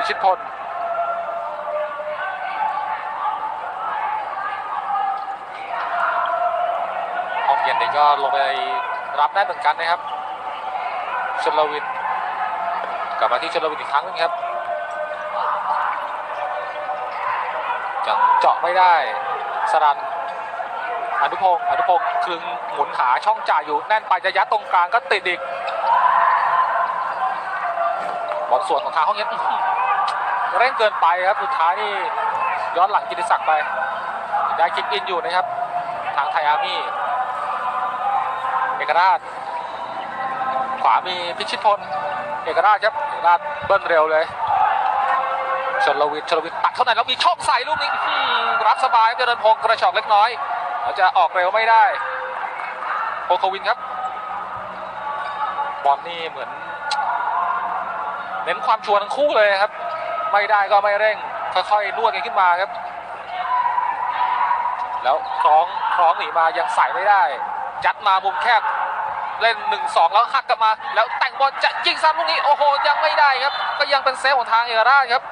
พิชิตพลห้องเย็นนี่ก็ลงไปรับได้เหมือนกันนะครับชลวินกลับมาที่ชลวินอีกครั้งหนึงครับยังเจาะไม่ได้สรันอนุพงศ์อนุพงศ์คลึงหมุนหาช่องจ่ายอยู่แน่นไปจะยัดตรงกลางก็ติดอีกบอลส่วนของทางห้องเย็นอื้อหือ เร่งเกินไปครับสุดท้ายนี่ย้อนหลังกิติศักดิ์ไปได้คิกอินอยู่นะครับ ทางไทยอาร์มี่เอกราช ขวามีพิชิตพลเอกราชครับเอกราชเบิ้ลเร็วเลยชนลวิทย์ชนลวิทย์ตัดเข้าในแล้วมีช่องใส่ลูกนี้รับสบายเจริญพงศ์กระชอกเล็กน้อยแล้วจะออกเร็วไม่ได้โพโควินครับบอลนี่เหมือน เน้นความชัวร์ทั้งคู่เลยครับ ไม่ได้ก็ไม่เร่ง ค่อยๆนวดกันขึ้นมาครับ แล้วคล้องคล้องหนีมายังใส่ไม่ได้ยัดมามุมแคบเล่น1นสองแล้วหักกลับมา แล้วแต่งบอลจะยิงซ้ำลูกนี้โอ้โหยังไม่ได้ครับ ก็ยังเป็นเซฟของทางเอราครับ